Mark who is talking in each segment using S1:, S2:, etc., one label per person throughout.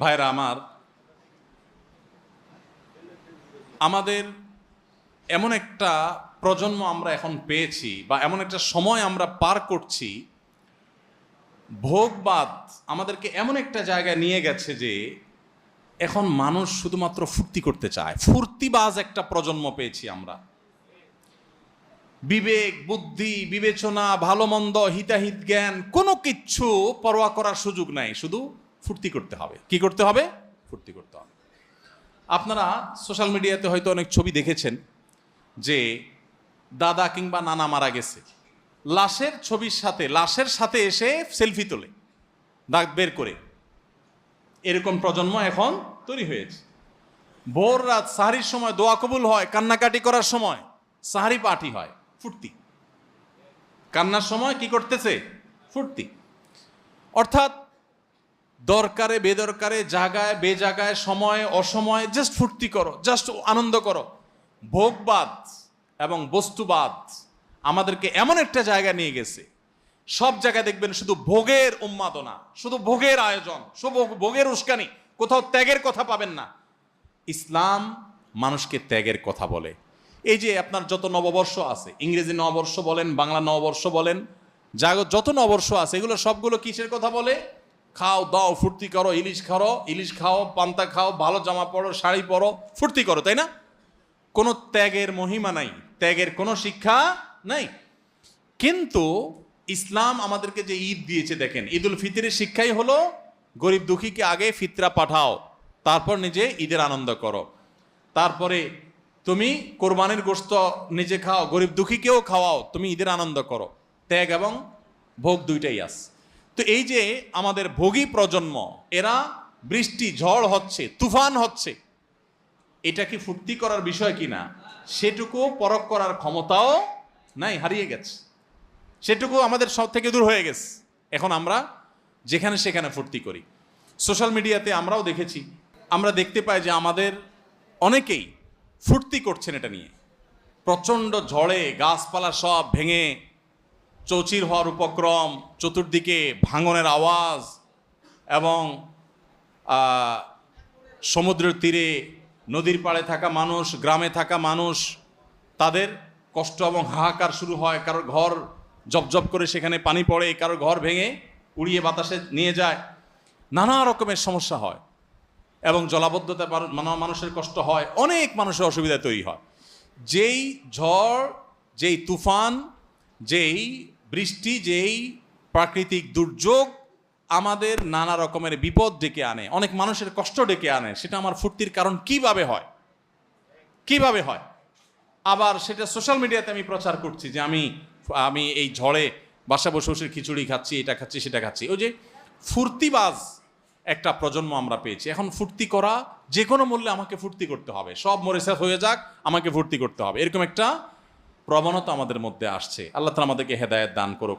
S1: ভাইরা আমার, আমাদের এমন একটা প্রজন্ম আমরা এখন পেয়েছি বা এমন একটা সময় আমরা পার করছি, ভোগবাদ আমাদেরকে এমন একটা জায়গায় নিয়ে গেছে যে এখন মানুষ শুধুমাত্র ফুর্তি করতে চায়। ফুর্তিবাজ একটা প্রজন্ম পেয়েছি আমরা। বিবেক, বুদ্ধি, বিবেচনা, ভালো মন্দ, হিতাহিত জ্ঞান কোনো কিচ্ছু পরোয়া করার সুযোগ নাই। শুধু ফুর্তি করতে হবে। কি করতে হবে? ফুর্তি করতে হবে। আপনারা সোশ্যাল মিডিয়াতে হয়তো অনেক ছবি দেখেছেন যে দাদা কিংবা নানা মারা গেছে। লাশের ছবির সাথে, লাশের সাথে এসে সেলফি তোলে, দাগ বের করে। এরকম প্রজন্ম এখন তৈরি হয়েছে। ভোর রাত সাহারির সময় দোয়া কবুল হয়, কান্নাকাটি করার সময় সাহারি পার্টি হয়, ফুর্তি। কান্নার সময় কি করতেছে? ফুর্তি। অর্থাৎ দরকারে, বেদরকারে, জায়গায় বেজাগায় সময়, অসময়ে জাস্ট ফুর্তি করো জাস্ট আনন্দ করো। ভোগবাদ এবং বস্তুবাদ আমাদেরকে এমন একটা জায়গা নিয়ে গেছে। সব জায়গায় দেখবেন শুধু ভোগের উন্মাদনা, শুধু ভোগের আয়োজন, শুধু ভোগের উস্কানি, কোথাও ত্যাগের কথা পাবেন না। ইসলাম মানুষকে ত্যাগের কথা বলে। এই যে আপনার যত নববর্ষ আছে, ইংরেজি নববর্ষ বলেন, বাংলা নববর্ষ বলেন যা যত নববর্ষ আছে, এগুলো সবগুলো কিসের কথা বলে? খাও, দাও, ফুর্তি করো, ইলিশ খাও ইলিশ খাও, পান্তা খাও, ভালো জামা পরো, শাড়ি পরো, ফুর্তি করো, তাই না? কোনো ত্যাগের মহিমা নাই, ত্যাগের কোনো শিক্ষা নাই। কিন্তু ইসলাম আমাদেরকে যে ঈদ দিয়েছে, দেখেন, ঈদুল ফিতরের শিক্ষাই হলো, গরিব দুঃখীকে আগে ফিতরা পাঠাও, তারপর নিজে ঈদের আনন্দ করো। তারপরে তুমি কোরবানির গোস্ত নিজে খাও, গরিব দুঃখীকেও খাওয়াও, তুমি ঈদের আনন্দ করো। ত্যাগ এবং ভোগ দুইটাই আস তো এই যে আমাদের ভোগী প্রজন্ম, এরা বৃষ্টি, ঝড় হচ্ছে, তুফান হচ্ছে, এটা কি ফুর্তি করার বিষয় কিনা? সেটুকু পরখ করার ক্ষমতাও নাই, হারিয়ে গেছে। সেটুকু আমাদের সব থেকে দূর হয়ে গেছে। এখন আমরা যেখানে সেখানে ফুর্তি করি। সোশ্যাল মিডিয়াতে আমরাও দেখেছি, আমরা দেখতে পাই যে আমাদের অনেকেই ফুর্তি করছেন এটা নিয়ে। প্রচণ্ড ঝড়ে গাছপালা সব ভেঙে চৌচির হওয়ার উপক্রম, চতুর্দিকে ভাঙনের আওয়াজ এবং সমুদ্রের তীরে নদীর পাড়ে থাকা মানুষ, গ্রামে থাকা মানুষ, তাদের কষ্ট এবং হাহাকার শুরু হয়। কারোর ঘর জবজব করে সেখানে পানি পড়ে, কারোর ঘর ভেঙে উড়িয়ে বাতাসে নিয়ে যায়। নানা রকমের সমস্যা হয় এবং জলাবদ্ধতা মানু- মানু- মানুষের কষ্ট হয়। অনেক মানুষের অসুবিধা তৈরি হয়। যেই ঝড়, যেই তুফান, যেই বৃষ্টি যেই প্রাকৃতিক দুর্যোগ আমাদের নানা রকমের বিপদ ডেকে আনে, অনেক মানুষের কষ্ট ডেকে আনে, সেটা আমার ফুর্তির কারণ কীভাবে হয়? কীভাবে হয়? আবার সেটা সোশ্যাল মিডিয়াতে আমি প্রচার করছি যে আমি আমি এই ঝড়ে বাসা বসে বসে খিচুড়ি খাচ্ছি, এটা খাচ্ছি, সেটা খাচ্ছি। ওই যে ফুর্তিবাজ একটা প্রজন্ম আমরা পেয়েছি। এখন ফুর্তি করা যে কোনো মূল্যে আমাকে ফুর্তি করতে হবে। সব মরে হয়ে যাক, আমাকে ফুর্তি করতে হবে। এরকম একটা প্রবণতা আমাদের মধ্যে আসছে। আল্লাহ তালা আমাদেরকে হেদায়েত দান করুক।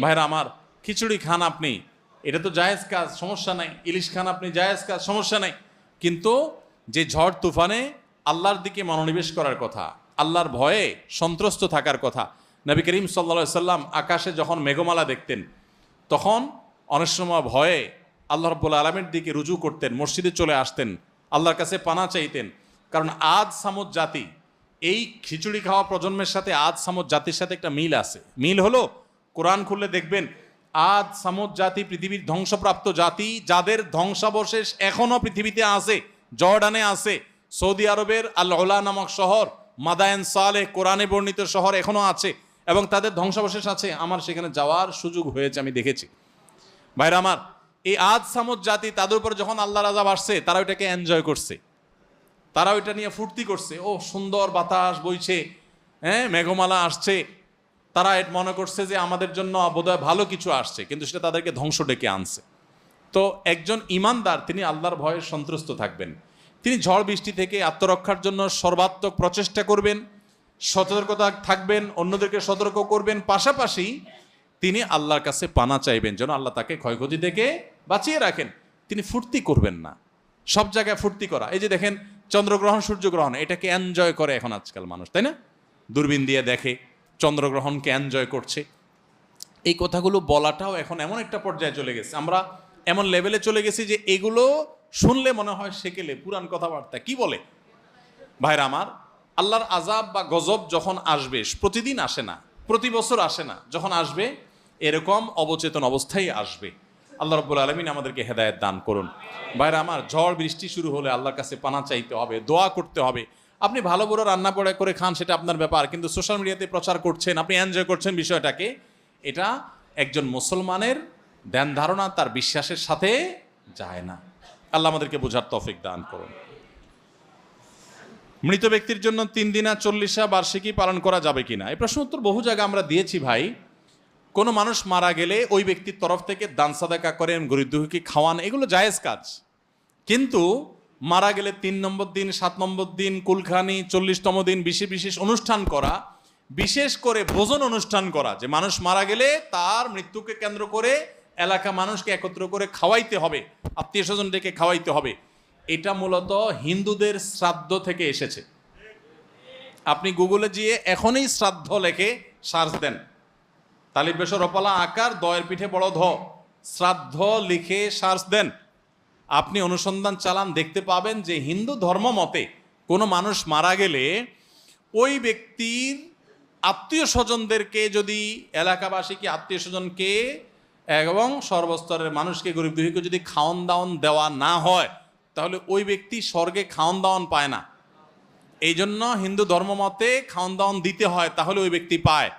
S1: ভাইরা, আমার খিচুড়ি খান আপনি। এটা তো জায়েজ কাজ, সমস্যা নাই। ইলিশ খান আপনি, জায়েজ কাজ, সমস্যা নাই। কিন্তু যে ঝড় তুফানে আল্লাহর দিকে মনোনিবেশ করার কথা, আল্লাহর ভয়ে সন্ত্রস্ত থাকার কথা, নবী করিম সাল্লা সাল্লাম আকাশে যখন মেঘমালা দেখতেন, তখন অনেক সময় ভয়ে আল্লাহ রব্বুল আলমের দিকে রুজু করতেন, মসজিদে চলে আসতেন, আল্লাহর কাছে পানা চাইতেন। কারণ আজ সামুদ জাতি এই খিচুড়ি খাওয়া প্রজন্মের সাথে আজ সামুদ জাতির সাথে একটা মিল আছে। মিল হলো, কোরআন খুললে দেখবেন আজ সামুদ জাতি পৃথিবীর ধ্বংসপ্রাপ্ত জাতি, যাদের ধ্বংসাবশেষ এখনও পৃথিবীতে আছে, জর্ডানে আছে, সৌদি আরবের আল ওলা নামক শহর, মাদায়ন সালে কোরআনে বর্ণিত শহর এখনও আছে, এবং তাদের ধ্বংসাবশেষ আছে। আমার সেখানে যাওয়ার সুযোগ হয়েছে, আমি দেখেছি। ভাইরা আমার, এই আজ সামুদ জাতি, তাদের উপর যখন আল্লাহ রাজা আসছে, তারা ওইটাকে এনজয় করছে। তারা ওইটা নিয়ে ফুর্তি করছে। ও সুন্দর বাতাস বইছে হ্যাঁ মেঘমালা আসছে। তারা এটা মনে করছে যে আমাদের জন্য বোধহয় ভালো কিছু আসছে, কিন্তু সেটা তাদেরকে ধ্বংস ডেকে আনছে। তো একজন ইমানদার, তিনি আল্লাহর ভয়ে সন্ত্রস্ত থাকবেন। তিনি ঝড় বৃষ্টি থেকে আত্মরক্ষার জন্য সর্বাত্মক প্রচেষ্টা করবেন, সতর্কতা থাকবেন, অন্যদেরকে সতর্ক করবেন। পাশাপাশি তিনি আল্লাহর কাছে পানা চাইবেন, যেন আল্লাহ তাকে ক্ষয়ক্ষতি থেকে বাঁচিয়ে রাখেন। তিনি ফুর্তি করবেন না। সব জায়গায় ফুর্তি করা। এই যে দেখেন চন্দ্রগ্রহণ, সূর্যগ্রহণ, এটাকে এনজয় করে এখন আজকাল মানুষ, তাই না? দূরবীন দিয়ে দেখে চন্দ্রগ্রহণকে এনজয় করছে। এই কথাগুলো বলাটাও এখন এমন একটা পর্যায়ে চলে গেছে। আমরা এমন লেভেলে চলে গেছি যে এগুলো শুনলে মনে হয় সেকেলে পুরান কথাবার্তা। কি বলে? ভাইরা আমার, আল্লাহর আজাব বা গজব যখন আসবে, প্রতিদিন আসে না, প্রতি বছর আসে না, যখন আসবে, এরকম অবচেতন অবস্থায় আসবে। আল্লাহ রব্বুল আলমিন আমাদেরকে হেদায়েত দান করুন। ভাইরা, আমার ঝড় বৃষ্টি শুরু হলে আল্লাহর কাছে পানা চাইতে হবে, দোয়া করতে হবে। আপনি ভালো বড় রান্না পড়া করে খান সেটা আপনার ব্যাপার, কিন্তু সোশ্যাল মিডিয়াতে প্রচার করছেন, আপনি এনজয় করছেন বিষয়টাকে, এটা একজন মুসলমানের ধ্যান ধারণা, তার বিশ্বাসের সাথে যায় না। আল্লাহ আমাদেরকে বোঝার তফিক দান করুন। মৃত ব্যক্তির জন্য তিন দিনা চল্লিশা বার্ষিকী পালন করা যাবে কিনা? এই প্রশ্ন উত্তর বহু জায়গায় আমরা দিয়েছি ভাই। কোনো মানুষ মারা গেলে ওই ব্যক্তির তরফ থেকে দান সাদাকা করেন গরিব দুঃখী খাওয়ান, এগুলো জায়েজ কাজ। কিন্তু মারা গেলে তিন নম্বর দিন, সাত নম্বর দিন, কুলখানি, চল্লিশতম দিন বিশেষ বিশেষ অনুষ্ঠান করা, বিশেষ করে ভোজন অনুষ্ঠান করা, যে মানুষ মারা গেলে তার মৃত্যুকে কেন্দ্র করে এলাকা মানুষকে একত্র করে খাওয়াইতে হবে, আত্মীয় স্বজন ডেকে খাওয়াইতে হবে। এটা মূলত হিন্দুদের শ্রাদ্ধ থেকে এসেছে। আপনি গুগলে গিয়ে এখনই শ্রাদ্ধ লেখে সার্চ দেন। তালির বেশর অপালা আকার, দয়ের পিঠে বড় ধ। শ্রাদ্ধ লিখে সার্চ দেন। আপনি অনুসন্ধান চালান, দেখতে পাবেন যে হিন্দু ধর্ম মতে কোনো মানুষ মারা গেলে ওই ব্যক্তির আত্মীয় স্বজনদেরকে যদি, এলাকাবাসীকে, আত্মীয় স্বজনকে এবং সর্বস্তরের মানুষকে, গরিব দুঃখীকে যদি খাওয়ান দাওয়ান দেওয়া না হয়, তাহলে ওই ব্যক্তি স্বর্গে খাওয়ান দাওয়ান পায় না। এই জন্য হিন্দু ধর্মমতে খাওয়ান দাওয়ান দিতে হয়, তাহলে ওই ব্যক্তি পায়।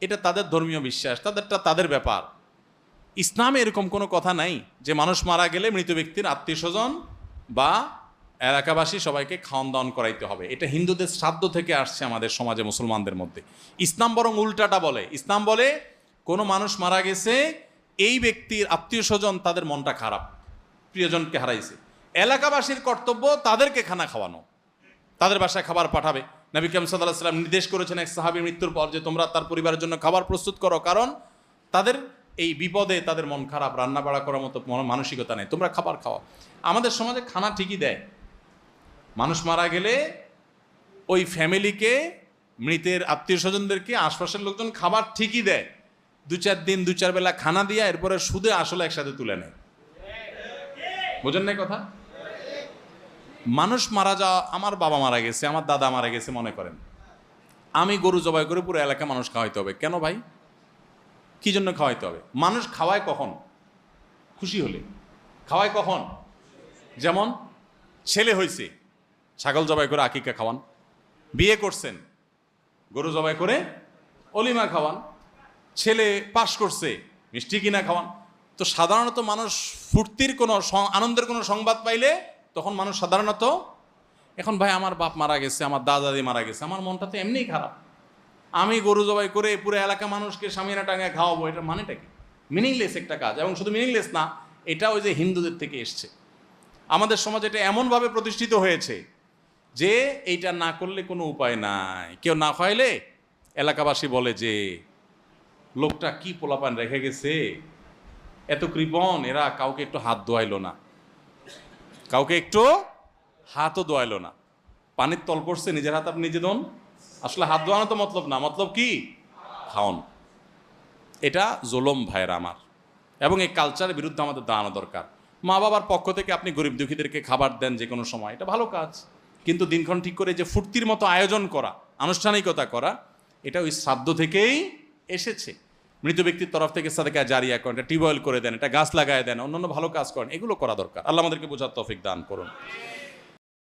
S1: এটা তাদের ধর্মীয় বিশ্বাস, তাদেরটা তাদের ব্যাপার। ইসলামে এরকম কোনো কথা নাই যে মানুষ মারা গেলে মৃত ব্যক্তির আত্মীয় স্বজন বা এলাকাবাসী সবাইকে খাওয়ান দাওয়ান করাইতে হবে। এটা হিন্দুদের শ্রাদ্ধ থেকে আসছে আমাদের সমাজে মুসলমানদের মধ্যে। ইসলাম বরং উল্টাটা বলে। ইসলাম বলে, কোনো মানুষ মারা গেছে, এই ব্যক্তির আত্মীয় স্বজন তাদের মনটা খারাপ, প্রিয়জনকে হারাইছে। এলাকাবাসীর কর্তব্য তাদেরকে খানা খাওয়ানো। তাদের বাসায় খাবার পাঠাবে। নবী কাম সাল্লাহ সাল্লাম নির্দেশ করেছেন এক সাহাবির মৃত্যুর পর যে তোমরা তার পরিবারের জন্য খাবার প্রস্তুত করো, কারণ তাদের এই বিপদে তাদের মন খারাপ রান্না বাড়া করার মতো মন- মানসিকতা নেই। তোমরা খাবার খাওয়া আমাদের সমাজে খানা ঠিকই দেয়। মানুষ মারা গেলে ওই ফ্যামিলিকে, মৃতের আত্মীয় স্বজনদেরকে আশপাশের লোকজন খাবার ঠিকই দেয়। দু চার দিন, দু চার বেলা খানা দিয়া এরপরে সুদে আসলে একসাথে তুলে নেয়। বোঝেন না কথা? মানুষ মারা যাওয়া, আমার বাবা মারা গেছে, আমার দাদা মারা গেছে, মনে করেন। আমি গরু জবাই করে পুরো এলাকা মানুষ খাওয়াইতে হবে। কেন ভাই? কি জন্য খাওয়াইতে হবে? মানুষ খাওয়ায় কখন? খুশি হলে। খাওয়ায় কখন? যেমন, ছেলে হয়েছে ছাগল জবাই করে আকিকা খাওয়ান। বিয়ে করছেন, গরু জবাই করে অলিমা খাওয়ান। ছেলে পাশ করছে, মিষ্টি কিনা খাওয়ান। তো সাধারণত মানুষ ফুর্তির কোনো আনন্দের কোনো সংবাদ পাইলে তখন মানুষ সাধারণত, এখন ভাই আমার বাপ মারা গেছে, আমার দাদা দাদি মারা গেছে, আমার মনটা তো এমনিই খারাপ। আমি গরু জবাই করে পুরো এলাকা মানুষকে সামিনা টাঙায় খাওয়াবো, এটা মানেটা কি? মিনিংলেস একটা কাজ, এবং শুধু মিনিংলেস না, এটা ওই যে হিন্দুদের থেকে এসছে। আমাদের সমাজ এটা এমনভাবে প্রতিষ্ঠিত হয়েছে যে এইটা না করলে কোনো উপায় নাই। কেউ না খাইলে এলাকাবাসী বলে যে, লোকটা কি পোলাপান রেখে গেছে? এত কৃপণ, এরা কাউকে একটু হাত ধোয়াইলো না। কাউকে একটু হাতও ধোয়াইলো না। পানির তল পড়ছে, নিজের হাত আপনি নিজে দন। আসলে হাত দোয়ানো তো মতলব না, মতলব কি? খাওন। এটা জোলম ভাইয়ের আমার। এবং এই কালচারের বিরুদ্ধে আমাদের দাঁড়ানো দরকার। মা বাবার পক্ষ থেকে আপনি গরিব দুঃখীদেরকে খাবার দেন যে কোনো সময়, এটা ভালো কাজ। কিন্তু দিনক্ষণ ঠিক করে যে ফুর্তির মতো আয়োজন করা, আনুষ্ঠানিকতা করা, এটা ওই শ্রাদ্ধ থেকেই এসেছে। মৃত ব্যক্তির তরফ থেকে সাদেকা জারিয়া করেন এটা টিউবওয়েল করে দেন, এটা গাছ লাগায় দেন, অন্যান্য ভালো কাজ করেন, এগুলো করা দরকার। আল্লাহ আমাদেরকে বোঝার তফিক দান করুন।